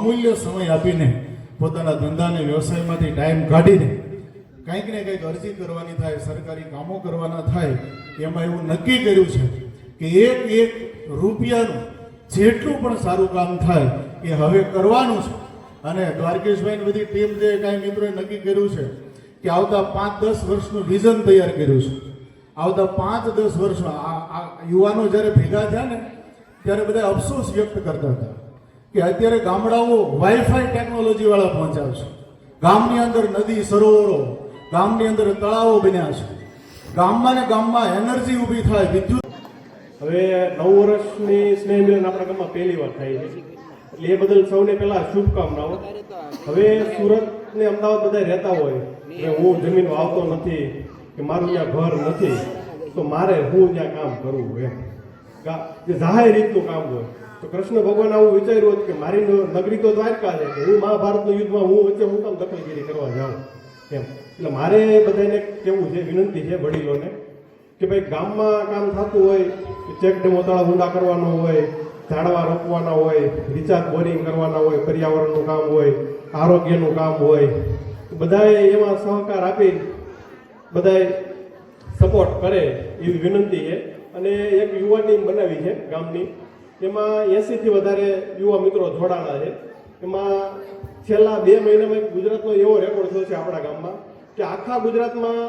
અમૂલ્ય સમય આપીને પોતાના ધંધાને વ્યવસાયમાંથી ટાઈમ કાઢીને કંઈક ને કંઈક અરજી કરવાની થાય, સરકારી કામો કરવાના થાય, એમાં એવું નક્કી કર્યું છે કે એક એક રૂપિયાનું જેટલું પણ સારું કામ થાય એ હવે કરવાનું છે. અને દ્વારકેશભાઈની બધી ટીમ જે કાંઈ મિત્રોએ નક્કી કર્યું છે કે આવતા પાંચ દસ વર્ષનું વિઝન તૈયાર કર્યું છે. આવતા પાંચ દસ વર્ષમાં આ યુવાનો જ્યારે ભેગા થયા ને, ત્યારે બધા અફસોસ વ્યક્ત કરતા હતા. કે અત્યારે ગામડાઓ વાઈફાઈ ટેકનોલોજી વાળા પહોંચાડશે ગામની અંદર નદી, સરોવરો, ગામની અંદર તળાવો બન્યા છે. ગામમાં ને ગામમાં એનર્જી ઊભી થાય, વિદ્યુત હવે નવ વર્ષની સ્નેહ મિલન આપણા ગામમાં પહેલી વાર થાય છે. એટલે એ બદલ સૌને પહેલા શુભકામનાઓ. હવે સુરત ને અમદાવાદ બધા રહેતા હોય કે હું જમીન વાવતો નથી, કે મારું ત્યાં ઘર નથી, તો મારે હું ત્યાં કામ કરવું એમ. જે જાહેર રીતનું કામ હોય. તો કૃષ્ણ ભગવાન આવું વિચાર્યું હતું કે મારી નગરી તો દ્વારકા છે, કે હું મહાભારતના યુદ્ધમાં હું વચ્ચે હું કામ દખલગીરી કરવા જાઉં. એમ. એટલે મારે બધાને કેવું છે, વિનંતી છે વડીલોને, કે ભાઈ ગામમાં કામ થતું હોય ચેક ડેમો, તળાવ ઊંડા કરવાનો હોય, ઝાડવા રોપવાના હોય, રિચાર્જ બોરિંગ કરવાના હોય, પર્યાવરણનું કામ હોય, આરોગ્યનું કામ હોય બધાએ એમાં સહકાર આપી, બધાએ સપોર્ટ કરે એવી વિનંતી છે. અને એક યુવા ટીમ બનાવી છે ગામની. એમાં એંસીથી વધારે યુવા મિત્રો જોડાણા છે. એમાં છેલ્લા બે મહિનામાં એક ગુજરાતનો એવો રેકોર્ડ થયો છે આપણા ગામમાં કે આખા ગુજરાતમાં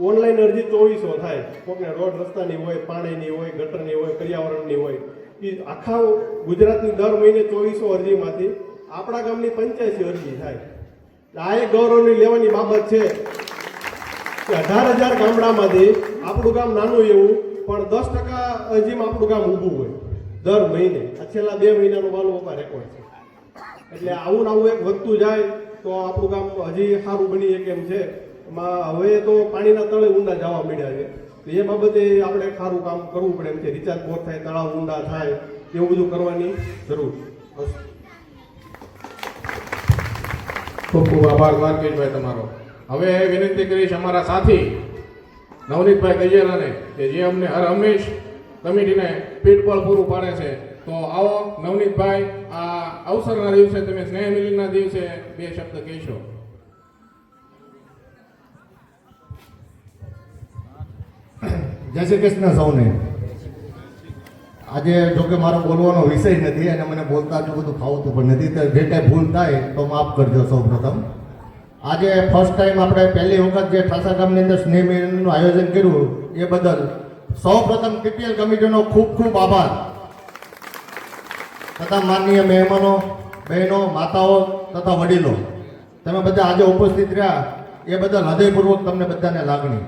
ઓનલાઈન અરજી ચોવીસો થાય. કોકને રોડ રસ્તાની હોય, પાણીની હોય, ગટરની હોય, પર્યાવરણની હોય. એ આખા ગુજરાતની દર મહિને ચોવીસો અરજીમાંથી આપણા ગામની પંચ્યાસી અરજી થાય. આ એક ગૌરવની લેવાની બાબત છે કે અઢાર હજાર ગામડામાંથી આપણું ગામ નાનું એવું પણ દસ ટકા અરજીમાં આપણું કામ ઊભું હોય. દર મહિને. આ છેલ્લા બે મહિનાનો માનો પપ્પા રેકોર્ડ છે. એટલે આવું આવું એક વધતું જાય તો આપણું કામ હજી સારું બની શકે એમ છે. એમાં હવે તો પાણીના તળે ઊંડા જવા મળ્યા છે. તો એ બાબતે આપણે સારું કામ કરવું પડે એમ છે. રિચાર્જ બોર થાય, તળાવ ઊંડા થાય, એવું બધું કરવાની જરૂર ખૂબ ખૂબ આભાર, દ્વારકેશભાઈ, તમારો. હવે વિનંતી કરીશ અમારા સાથી નવનીતભાઈ ગજેરાને કે જે અમને હર હંમેશ કમિટીને પીઠબળ પૂરું પાડે છે, તો આવો નવનીતભાઈ, આ અવસરના દિવસે તમે સ્નેહ મિલનના દિવસે બે શબ્દ કહેશો. જય શ્રી કૃષ્ણ સૌને. આજે જોકે મારો બોલવાનો વિષય નથી, અને મને બોલતા એટલું બધું ફાવતું પણ નથી, તો જે કાંઈ ભૂલ થાય તો માફ કરજો સૌ પ્રથમ આજે ફર્સ્ટ ટાઈમ આપણે પહેલી વખત જે ઠાસા ગામની અંદર સ્નેહ મિલનનું આયોજન કર્યું, એ બદલ સૌ પ્રથમ પીપીએલ કમિટીનો ખૂબ ખૂબ આભાર. તથા માનનીય મહેમાનો, બહેનો, માતાઓ તથા વડીલો, તમે બધા આજે ઉપસ્થિત રહ્યા, એ બદલ હૃદયપૂર્વક તમને બધાને લાગણી.